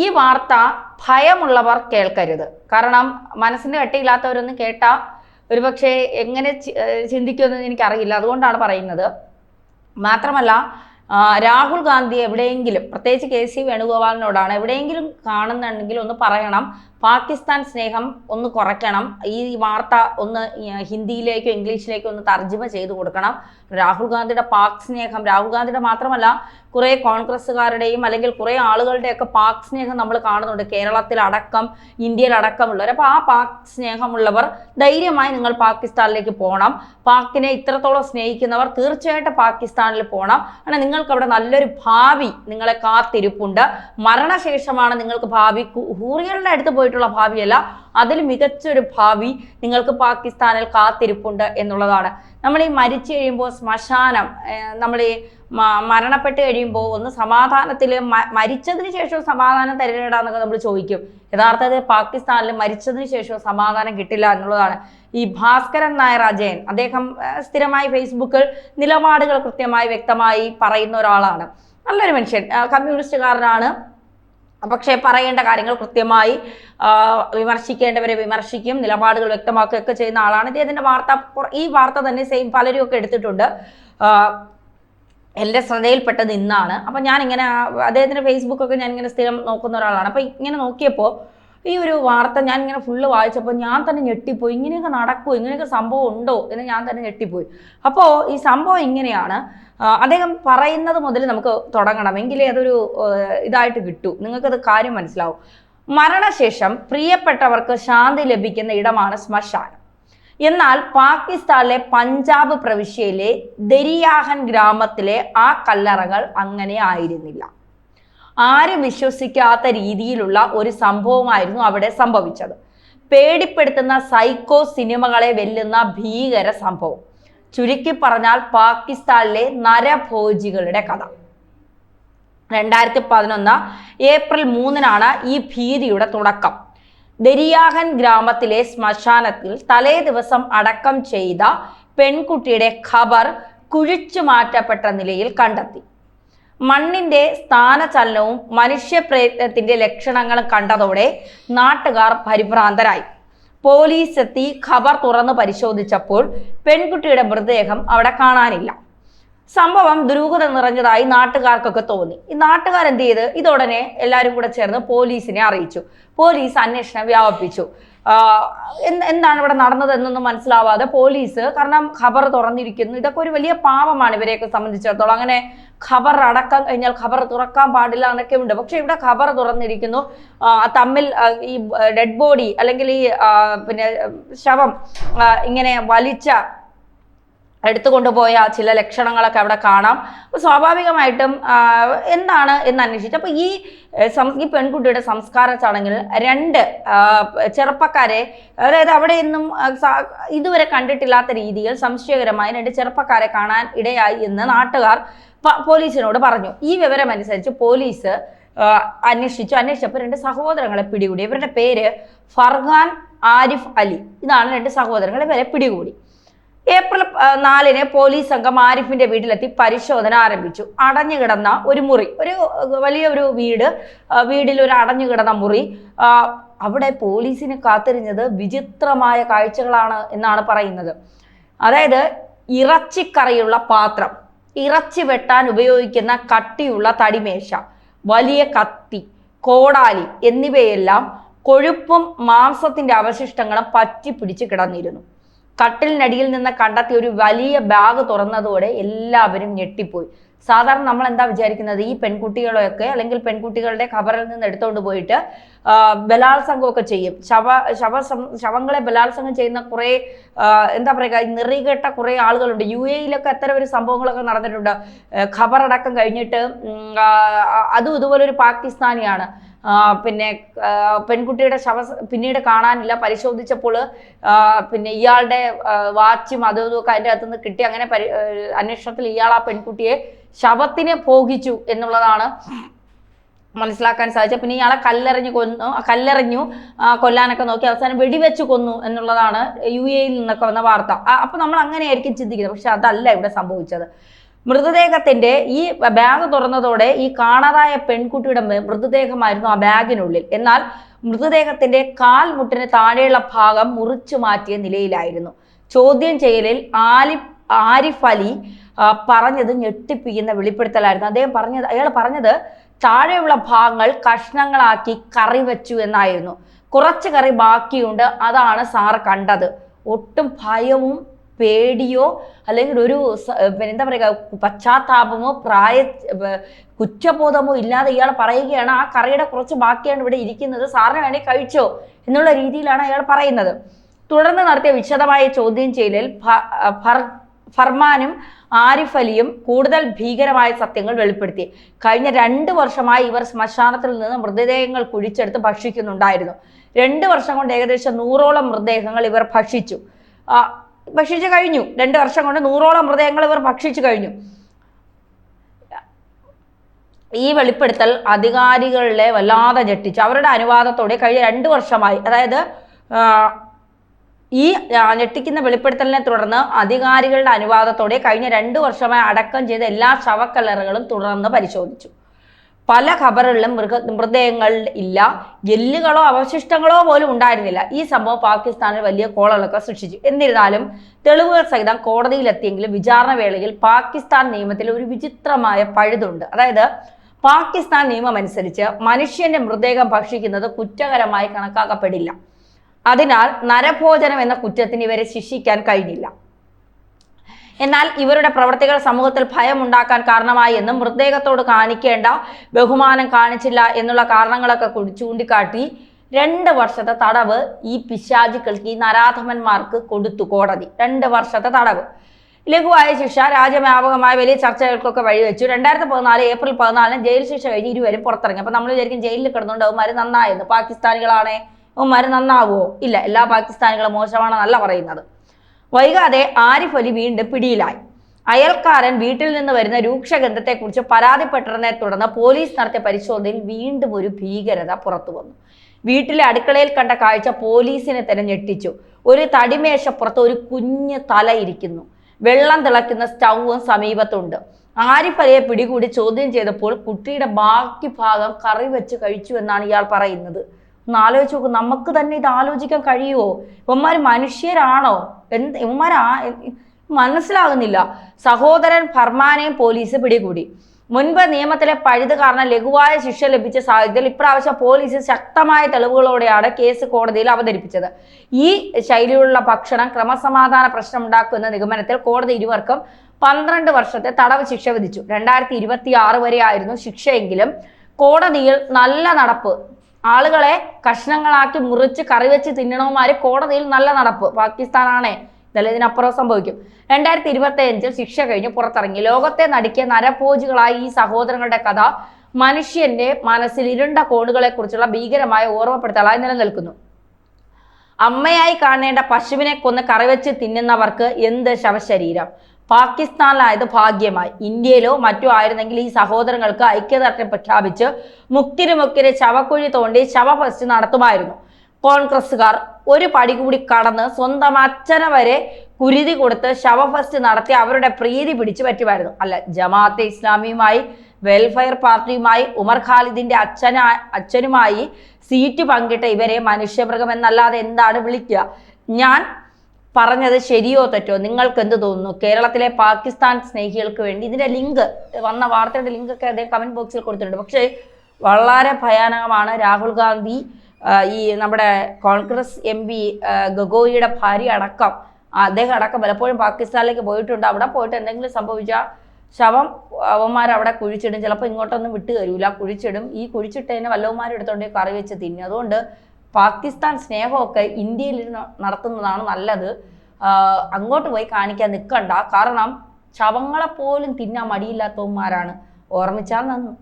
ഈ വാർത്ത ഭയമുള്ളവർ കേൾക്കരുത്. കാരണം മനസ്സിന് കെട്ടിയില്ലാത്തവരൊന്നും കേട്ടാൽ ഒരുപക്ഷെ എങ്ങനെ ചിന്തിക്കുമെന്ന് എനിക്കറിയില്ല. അതുകൊണ്ടാണ് പറയുന്നത്. മാത്രമല്ല രാഹുൽ ഗാന്ധി എവിടെയെങ്കിലും പ്രത്യേകിച്ച് കെ സി വേണുഗോപാലിനോടാണ് എവിടെയെങ്കിലും കാണുന്നുണ്ടെങ്കിൽ ഒന്ന് പറയണം. പാകിസ്ഥാൻ സ്നേഹം ഒന്ന് കുറയ്ക്കണം. ഈ വാർത്ത ഒന്ന് ഹിന്ദിയിലേക്കോ ഇംഗ്ലീഷിലേക്കോ ഒന്ന് തർജമ ചെയ്തു കൊടുക്കണം. രാഹുൽ ഗാന്ധിയുടെ പാക് സ്നേഹം രാഹുൽ ഗാന്ധിയുടെ മാത്രമല്ല കുറെ കോൺഗ്രസ്സുകാരുടെയും അല്ലെങ്കിൽ കുറെ ആളുകളുടെയൊക്കെ പാക് സ്നേഹം നമ്മൾ കാണുന്നുണ്ട്. കേരളത്തിലടക്കം ഇന്ത്യയിലടക്കമുള്ളവർ. അപ്പോൾ ആ പാക് സ്നേഹമുള്ളവർ ധൈര്യമായി നിങ്ങൾ പാകിസ്ഥാനിലേക്ക് പോകണം. പാക്കിനെ ഇത്രത്തോളം സ്നേഹിക്കുന്നവർ തീർച്ചയായിട്ടും പാകിസ്ഥാനിൽ പോകണം. കാരണം നിങ്ങൾക്ക് അവിടെ നല്ലൊരു ഭാവി നിങ്ങളെ കാത്തിരിപ്പുണ്ട്. മരണശേഷമാണ് നിങ്ങൾക്ക് ഭാവി. ഹൂറികളുടെ അടുത്ത് പോയിട്ടുള്ള ഭാവിയല്ല അതിൽ മികച്ചൊരു ഭാവി നിങ്ങൾക്ക് പാകിസ്ഥാനിൽ കാത്തിരിപ്പുണ്ട് എന്നുള്ളതാണ്. നമ്മൾ ഈ മരിച്ചു കഴിയുമ്പോൾ ശ്മശാനം നമ്മൾ ഈ മരണപ്പെട്ട് കഴിയുമ്പോൾ ഒന്ന് സമാധാനത്തിൽ മരിച്ചതിന് ശേഷം സമാധാനം തരേടാന്നൊക്കെ നമ്മൾ ചോദിക്കും. യഥാർത്ഥത്തിൽ പാകിസ്ഥാനിൽ മരിച്ചതിന് ശേഷം സമാധാനം കിട്ടില്ല എന്നുള്ളതാണ്. ഈ ഭാസ്കരൻ നായർ അജയൻ അദ്ദേഹം സ്ഥിരമായി ഫേസ്ബുക്കിൽ നിലപാടുകൾ കൃത്യമായി വ്യക്തമായി പറയുന്ന ഒരാളാണ്. നല്ലൊരു മനുഷ്യൻ കമ്മ്യൂണിസ്റ്റുകാരനാണ്. പക്ഷേ പറയേണ്ട കാര്യങ്ങൾ കൃത്യമായി വിമർശിക്കേണ്ടവരെ വിമർശിക്കും നിലപാടുകൾ വ്യക്തമാക്കുകയൊക്കെ ചെയ്യുന്ന ആളാണ്. ഇദ്ദേഹത്തിന്റെ വാർത്ത ഈ വാർത്ത തന്നെ സെയിം പലരും ഒക്കെ എടുത്തിട്ടുണ്ട്. എന്റെ ശ്രദ്ധയിൽപ്പെട്ടത് ഇന്നാണ് അപ്പം ഞാനിങ്ങനെ അദ്ദേഹത്തിന്റെ ഫേസ്ബുക്കൊക്കെ ഞാൻ ഇങ്ങനെ സ്ഥിരം നോക്കുന്ന ഒരാളാണ്. അപ്പം ഇങ്ങനെ നോക്കിയപ്പോൾ ഈ ഒരു വാർത്ത ഞാൻ ഇങ്ങനെ ഫുള്ള് വായിച്ചപ്പോൾ ഞാൻ തന്നെ ഞെട്ടിപ്പോയി. ഇങ്ങനെയൊക്കെ നടക്കുമോ ഇങ്ങനെയൊക്കെ സംഭവം ഉണ്ടോ? എന്ന് ഞാൻ തന്നെ ഞെട്ടിപ്പോയി. അപ്പോൾ ഈ സംഭവം ഇങ്ങനെയാണ്. അദ്ദേഹം പറയുന്നത് മുതൽ നമുക്ക് തുടങ്ങണം. എങ്കിലേ അതൊരു ഇതായിട്ട് കിട്ടൂ. നിങ്ങൾക്കത് കാര്യം മനസ്സിലാവും. മരണശേഷം പ്രിയപ്പെട്ടവർക്ക് ശാന്തി ലഭിക്കുന്ന ഇടമാണ് ശ്മശാനം. എന്നാൽ പാകിസ്ഥാനിലെ പഞ്ചാബ് പ്രവിശ്യയിലെ ദരിയാഹൻ ഗ്രാമത്തിലെ ആ കല്ലറകൾ അങ്ങനെ ആയിരുന്നില്ല. ആരും വിശ്വസിക്കാത്ത രീതിയിലുള്ള ഒരു സംഭവമായിരുന്നു അവിടെ സംഭവിച്ചത്. പേടിപ്പെടുത്തുന്ന സൈക്കോ സിനിമകളെ വെല്ലുന്ന ഭീകര സംഭവം. ചുരുക്കി പറഞ്ഞാൽ പാകിസ്ഥാനിലെ നരഭോജികളുടെ കഥ. രണ്ടായിരത്തി പതിനൊന്ന് ഏപ്രിൽ മൂന്നിനാണ് ഈ ഭീതിയുടെ തുടക്കം. ദരിയാഹൻ ഗ്രാമത്തിലെ ശ്മശാനത്തിൽ തലേ ദിവസം അടക്കം ചെയ്ത പെൺകുട്ടിയുടെ ഖബർ കുഴിച്ചു മാറ്റപ്പെട്ട നിലയിൽ കണ്ടെത്തി. മണ്ണിന്റെ സ്ഥാനചലനവും മനുഷ്യപ്രയത്നത്തിന്റെ ലക്ഷണങ്ങളും കണ്ടതോടെ നാട്ടുകാർ പരിഭ്രാന്തരായി. പോലീസ് എത്തി ഖബർ തുറന്ന് പരിശോധിച്ചപ്പോൾ പെൺകുട്ടിയുടെ മൃതദേഹം അവിടെ കാണാനില്ല. സംഭവം ദുരൂഹത നിറഞ്ഞതായി നാട്ടുകാർക്കൊക്കെ തോന്നി. ഈ നാട്ടുകാർ എന്ത് ചെയ്ത്? ഇതുടനെ എല്ലാവരും കൂടെ ചേർന്ന് പോലീസിനെ അറിയിച്ചു. പോലീസ് അന്വേഷണം വ്യാപിപ്പിച്ചു. എന്താണ് ഇവിടെ നടന്നത് എന്നൊന്നും മനസ്സിലാവാതെ പോലീസ് കാരണം ഖബർ തുറന്നിരിക്കുന്നു. ഇതൊക്കെ ഒരു വലിയ പാപമാണ് ഇവരെയൊക്കെ സംബന്ധിച്ചിടത്തോളം. അങ്ങനെ ഖബർ അടക്കം കഴിഞ്ഞാൽ ഖബർ തുറക്കാൻ പാടില്ല എന്നൊക്കെ ഉണ്ട്. പക്ഷെ ഇവിടെ ഖബർ തുറന്നിരിക്കുന്നു. തമ്മിൽ ഈ ഡെഡ് ബോഡി അല്ലെങ്കിൽ ഈ പിന്നെ ശവം ഇങ്ങനെ വലിച്ച എടുത്തു കൊണ്ടുപോയ ചില ലക്ഷണങ്ങളൊക്കെ അവിടെ കാണാം. സ്വാഭാവികമായിട്ടും എന്താണ് എന്ന് അന്വേഷിച്ചു അപ്പോൾ ഈ ഈ പെൺകുട്ടിയുടെ സംസ്കാര ചടങ്ങിൽ രണ്ട് ചെറുപ്പക്കാരെ അതായത് അവിടെ നിന്നും ഇതുവരെ കണ്ടിട്ടില്ലാത്ത രീതിയിൽ സംശയകരമായി രണ്ട് ചെറുപ്പക്കാരെ കാണാൻ ഇടയായി എന്ന് നാട്ടുകാർ പോലീസിനോട് പറഞ്ഞു. ഈ വിവരം അനുസരിച്ച് പോലീസ് അന്വേഷിച്ചു. അന്വേഷിച്ചപ്പോൾ രണ്ട് സഹോദരങ്ങളെ പിടികൂടി. ഇവരുടെ പേര് ഫർഹാൻ ആരിഫ് അലി. ഇതാണ് രണ്ട് സഹോദരങ്ങളെ ഇവരെ പിടികൂടി. ഏപ്രിൽ നാലിന് പോലീസ് സംഘം ആരിഫിന്റെ വീട്ടിലെത്തി പരിശോധന ആരംഭിച്ചു. അടഞ്ഞുകിടന്ന ഒരു മുറി ഒരു വലിയ ഒരു വീട് വീടിൽ ഒരു അടഞ്ഞുകിടന്ന മുറി അവിടെ പോലീസിന് കാത്തിരിഞ്ഞത് വിചിത്രമായ കാഴ്ചകളാണ് എന്നാണ് പറയുന്നത്. അതായത് ഇറച്ചിക്കറിയുള്ള പാത്രം ഇറച്ചി വെട്ടാൻ ഉപയോഗിക്കുന്ന കട്ടിയുള്ള തടിമേശ വലിയ കത്തി കോടാലി എന്നിവയെല്ലാം കൊഴുപ്പും മാംസത്തിന്റെ അവശിഷ്ടങ്ങളും പറ്റി പിടിച്ച് കിടന്നിരുന്നു. കട്ടിലിനടിയിൽ നിന്ന് കണ്ടെത്തിയ ഒരു വലിയ ബാഗ് തുറന്നതോടെ എല്ലാവരും ഞെട്ടിപ്പോയി. സാധാരണ നമ്മൾ എന്താ വിചാരിക്കുന്നത്? ഈ പെൺകുട്ടികളെയൊക്കെ അല്ലെങ്കിൽ പെൺകുട്ടികളുടെ ഖബറിൽ നിന്ന് എടുത്തുകൊണ്ട് പോയിട്ട് ബലാത്സംഗമൊക്കെ ചെയ്യും. ശവ ശവ ശവങ്ങളെ ബലാത്സംഗം ചെയ്യുന്ന കുറേ എന്താ പറയുക നിറികെട്ട കുറേ ആളുകളുണ്ട്. യു എയിലൊക്കെ അത്തരം ഒരു സംഭവങ്ങളൊക്കെ നടന്നിട്ടുണ്ട്. ഖബറടക്കം കഴിഞ്ഞിട്ട് അതും ഇതുപോലെ ഇതുപോലൊരു പാകിസ്ഥാനിയാണ്. പിന്നെ പെൺകുട്ടിയുടെ ശവ പിന്നീട് കാണാനില്ല. പരിശോധിച്ചപ്പോൾ പിന്നെ ഇയാളുടെ വാച്ചും അതും ഒക്കെ അതിന്റെ അകത്തുനിന്ന് കിട്ടി. അങ്ങനെ പരി അന്വേഷണത്തിൽ ഇയാൾ ആ പെൺകുട്ടിയെ ശവത്തിനെ ഭോഗിച്ചു എന്നുള്ളതാണ് മനസ്സിലാക്കാൻ സാധിച്ചത്. പിന്നെ ഇയാളെ കല്ലെറിഞ്ഞ് കൊന്നു കല്ലെറിഞ്ഞു കൊല്ലാനൊക്കെ നോക്കി അവസാനം വെടിവെച്ച് കൊന്നു എന്നുള്ളതാണ് യു എയിൽ നിന്നൊക്കെ വന്ന വാർത്ത. അപ്പോൾ അപ്പൊ നമ്മൾ അങ്ങനെയായിരിക്കും ചിന്തിക്കുന്നത്. പക്ഷെ അതല്ല ഇവിടെ സംഭവിച്ചത്. മൃതദേഹത്തിന്റെ ഈ ബാഗ് തുറന്നതോടെ ഈ കാണാതായ പെൺകുട്ടിയുടെ മൃതദേഹമായിരുന്നു ആ ബാഗിനുള്ളിൽ. എന്നാൽ മൃതദേഹത്തിന്റെ കാൽ മുട്ടിന് താഴെയുള്ള ഭാഗം മുറിച്ചു മാറ്റിയ നിലയിലായിരുന്നു. ചോദ്യം ചെയ്യലിൽ ആലി ആരിഫ് അലി പറഞ്ഞത് ഞെട്ടിപ്പിക്കുന്ന വെളിപ്പെടുത്തലായിരുന്നു. അദ്ദേഹം പറഞ്ഞത് അയാൾ പറഞ്ഞത് താഴെയുള്ള ഭാഗങ്ങൾ കഷ്ണങ്ങളാക്കി കറി വെച്ചു എന്നായിരുന്നു. കുറച്ച് കറി ബാക്കിയുണ്ട് അതാണ് സാറ് കണ്ടത്. ഒട്ടും ഭയവും പേടിയോ അല്ലെങ്കിൽ ഒരു എന്താ പറയുക പശ്ചാത്താപമോ പ്രായ കുറ്റബോധമോ ഇല്ലാതെ ഇയാൾ പറയുകയാണ് ആ കറിയുടെ കുറച്ച് ബാക്കിയാണ് ഇവിടെ ഇരിക്കുന്നത് സാറിന് വേണേ കഴിച്ചോ എന്നുള്ള രീതിയിലാണ് അയാൾ പറയുന്നത്. തുടർന്ന് നടത്തിയ വിശദമായ ചോദ്യം ചെയ്യലിൽ ഫർ- ഫർമാനും ആരിഫ് അലിയും കൂടുതൽ ഭീകരമായ സത്യങ്ങൾ വെളിപ്പെടുത്തി. കഴിഞ്ഞ രണ്ട് വർഷമായി ഇവർ ശ്മശാനത്തിൽ നിന്ന് മൃതദേഹങ്ങൾ കുഴിച്ചെടുത്ത് ഭക്ഷിക്കുന്നുണ്ടായിരുന്നു. രണ്ട് വർഷം കൊണ്ട് ഏകദേശം നൂറോളം മൃതദേഹങ്ങൾ ഇവർ ഭക്ഷിച്ചു. ഭക്ഷിച്ചു കഴിഞ്ഞു. രണ്ട് വർഷം കൊണ്ട് നൂറോളം മൃതദേഹങ്ങൾ ഇവർ ഭക്ഷിച്ചു കഴിഞ്ഞു. ഈ വെളിപ്പെടുത്തൽ അധികാരികളെ വല്ലാതെ ഞെട്ടിച്ചു. അവരുടെ അനുവാദത്തോടെ കഴിഞ്ഞ രണ്ട് വർഷമായി. അതായത് ഈ ഞെട്ടിക്കുന്ന വെളിപ്പെടുത്തലിനെ തുടർന്ന് അധികാരികളുടെ അനുവാദത്തോടെ കഴിഞ്ഞ രണ്ട് വർഷമായി അടക്കം ചെയ്ത എല്ലാ ശവക്കല്ലറുകളും തുടർന്ന് പരിശോധിച്ചു. പല ഖബറുകളിലും മൃഗ മൃതദേഹങ്ങൾ ഇല്ല. എല്ലുകളോ അവശിഷ്ടങ്ങളോ പോലും ഉണ്ടായിരുന്നില്ല. ഈ സംഭവം പാകിസ്ഥാനിൽ വലിയ കോളങ്ങളൊക്കെ സൃഷ്ടിച്ചു. എന്നിരുന്നാലും തെളിവുകൾ സഹിതം കോടതിയിലെത്തിയെങ്കിലും വിചാരണ വേളയിൽ പാകിസ്ഥാൻ നിയമത്തിൽ ഒരു വിചിത്രമായ പഴുതുണ്ട്. അതായത് പാകിസ്ഥാൻ നിയമം അനുസരിച്ച് മനുഷ്യന്റെ മൃതദേഹം ഭക്ഷിക്കുന്നത് കുറ്റകരമായി കണക്കാക്കപ്പെടില്ല. അതിനാൽ നരഭോജനം എന്ന കുറ്റത്തിന് ഇവരെ ശിക്ഷിക്കാൻ കഴിഞ്ഞില്ല. എന്നാൽ ഇവരുടെ പ്രവർത്തികൾ സമൂഹത്തിൽ ഭയമുണ്ടാക്കാൻ കാരണമായി എന്നും മൃതദേഹത്തോട് കാണിക്കേണ്ട ബഹുമാനം കാണിച്ചില്ല എന്നുള്ള കാരണങ്ങളൊക്കെ കൂടി ചൂണ്ടിക്കാട്ടി രണ്ട് വർഷത്തെ തടവ് ഈ പിശാചുക്കൾക്ക് ഈ നരാധമന്മാർക്ക് കൊടുത്തു കോടതി. രണ്ട് വർഷത്തെ തടവ്. ലഘുവായ ശിക്ഷ രാജ്യവ്യാപകമായ വലിയ ചർച്ചകൾക്കൊക്കെ വഴിവെച്ചു. രണ്ടായിരത്തി പതിനാല് ഏപ്രിൽ പതിനാലിന് ജയിൽ ശിക്ഷ കഴിഞ്ഞ് ഇരുവരും പുറത്തിറങ്ങി. അപ്പൊ നമ്മൾ വിചാരിക്കും ജയിലിൽ കിടന്നുകൊണ്ട് അവന്മാർ നന്നായെന്ന്. പാകിസ്ഥാനികളാണേ അവന്മാർ നന്നാവുമോ ഇല്ല എല്ലാ പാകിസ്ഥാനികളും മോശമാണെന്നല്ല പറയുന്നത്. വൈകാതെ ആരിഫ് അലി വീണ്ടും പിടിയിലായി. അയൽക്കാരൻ വീട്ടിൽ നിന്ന് വരുന്ന രൂക്ഷഗന്ധത്തെക്കുറിച്ച് പരാതിപ്പെട്ടതിനെ തുടർന്ന് പോലീസ് നടത്തിയ പരിശോധനയിൽ വീണ്ടും ഒരു ഭീകരത പുറത്തു വന്നു. വീട്ടിലെ അടുക്കളയിൽ കണ്ട കാഴ്ച പോലീസിനെ തന്നെ ഞെട്ടിച്ചു. ഒരു തടിമേശപ്പുറത്ത് ഒരു കുഞ്ഞ് തല ഇരിക്കുന്നു. വെള്ളം തിളയ്ക്കുന്ന സ്റ്റൗവും സമീപത്തുണ്ട്. ആരിഫ് അലിയെ പിടികൂടി ചോദ്യം ചെയ്തപ്പോൾ കുട്ടിയുടെ ബാക്കി ഭാഗം കറി വെച്ച് കഴിച്ചു എന്നാണ് ഇയാൾ പറയുന്നത്. ഒന്ന് ആലോചിച്ച് നോക്കും നമുക്ക് തന്നെ ഇത് ആലോചിക്കാൻ കഴിയുമോ ഇവന്മാർ മനുഷ്യരാണോ? എന്ത് ഇവന്മാരാ? മനസ്സിലാകുന്നില്ല. സഹോദരൻ ഫർമാനെയും പോലീസ് പിടികൂടി. മുൻപ് നിയമത്തിലെ പഴുത് കാരണം ലഘുവായ ശിക്ഷ ലഭിച്ച സാഹചര്യത്തിൽ ഇപ്രാവശ്യം പോലീസ് ശക്തമായ തെളിവുകളോടെയാണ് കേസ് കോടതിയിൽ അവതരിപ്പിച്ചത്. ഈ ശൈലിയിലുള്ള ഭക്ഷണം ക്രമസമാധാന പ്രശ്നം ഉണ്ടാക്കുന്ന നിഗമനത്തിൽ കോടതി ഇരുവർക്കും പന്ത്രണ്ട് വർഷത്തെ തടവ് ശിക്ഷ വിധിച്ചു. രണ്ടായിരത്തി ഇരുപത്തി ആറ് വരെ ആയിരുന്നു ശിക്ഷയെങ്കിലും കോടതിയിൽ നല്ല നടപ്പ് ആളുകളെ കഷ്ണങ്ങളാക്കി മുറിച്ച് കറി വെച്ച് തിന്നണവുമാര് കോടതിയിൽ നല്ല നടപ്പ്. പാകിസ്ഥാനാണേ. ഇതല്ല ഇതിനപ്പുറം സംഭവിക്കും. രണ്ടായിരത്തി ഇരുപത്തി അഞ്ചിൽ ശിക്ഷ കഴിഞ്ഞ് പുറത്തിറങ്ങി. ലോകത്തെ നടുക്കിയ നരഭോജികളായ ഈ സഹോദരങ്ങളുടെ കഥ മനുഷ്യന്റെ മനസ്സിൽ ഇരുണ്ട കോണുകളെ കുറിച്ചുള്ള ഭീകരമായ ഓർമ്മപ്പെടുത്തലായി നിലനിൽക്കുന്നു. അമ്മയായി കാണേണ്ട പശുവിനെ കൊന്ന് കറിവെച്ച് തിന്നുന്നവർക്ക് എന്ത് ശവശരീരം? പാകിസ്ഥാനിലായത് ഭാഗ്യമായി. ഇന്ത്യയിലോ മറ്റോ ആയിരുന്നെങ്കിൽ ഈ സഹോദരങ്ങൾക്ക് ഐക്യദാർഢ്യം പ്രഖ്യാപിച്ച് മുക്തിന് മുക്കിന് ശവക്കുഴി തോണ്ടി ശവഫസ്റ്റ് നടത്തുമായിരുന്നു. കോൺഗ്രസ്സുകാർ ഒരു പടി കൂടി കടന്ന് സ്വന്തം അച്ഛനെ വരെ കുരുതി കൊടുത്ത് ശവഫസ്റ്റ് നടത്തി അവരുടെ പ്രീതി പിടിച്ചു പറ്റുമായിരുന്നു. അല്ല ജമാഅത്തെ ഇസ്ലാമിയുമായി വെൽഫെയർ പാർട്ടിയുമായി ഉമർ ഖാലിദിന്റെ അച്ഛന അച്ഛനുമായി സീറ്റ് പങ്കിട്ട ഇവരെ മനുഷ്യമൃഗം എന്നല്ലാതെ എന്താണ് വിളിക്കുക? ഞാൻ പറഞ്ഞത് ശരിയോ തെറ്റോ നിങ്ങൾക്ക് എന്ത് തോന്നുന്നു? കേരളത്തിലെ പാകിസ്ഥാൻ സ്നേഹികൾക്ക് വേണ്ടി ഇതിന്റെ ലിങ്ക് വന്ന വാർത്തയുടെ ലിങ്ക് ഒക്കെ അദ്ദേഹം കമന്റ് ബോക്സിൽ കൊടുത്തിട്ടുണ്ട്. പക്ഷേ വളരെ ഭയാനകമാണ് രാഹുൽ ഗാന്ധി ഈ നമ്മുടെ കോൺഗ്രസ് എം പി ഗഗോയിയുടെ ഭാര്യ അടക്കം. അദ്ദേഹം അടക്കം പലപ്പോഴും പാകിസ്ഥാനിലേക്ക് പോയിട്ടുണ്ട്. അവിടെ പോയിട്ട് എന്തെങ്കിലും സംഭവിച്ച ശവം അവന്മാർ അവിടെ കുഴിച്ചിടും. ചിലപ്പോൾ ഇങ്ങോട്ടൊന്നും വിട്ടു തരൂല കുഴിച്ചിടും. ഈ കുഴിച്ചിട്ടതിനെ വല്ലവന്മാർ എടുത്തോണ്ട് കറി വെച്ച് തിന്നും. അതുകൊണ്ട് പാകിസ്ഥാൻ സ്നേഹമൊക്കെ ഇന്ത്യയിൽ നടത്തുന്നതാണ് നല്ലത്. അങ്ങോട്ട് പോയി കാണിക്കാൻ നിൽക്കണ്ട കാരണം ശവങ്ങളെ പോലും തിന്നാൻ മടിയില്ലാത്തവന്മാരാണ്. ഓർമ്മിച്ചാൽ നന്ന്.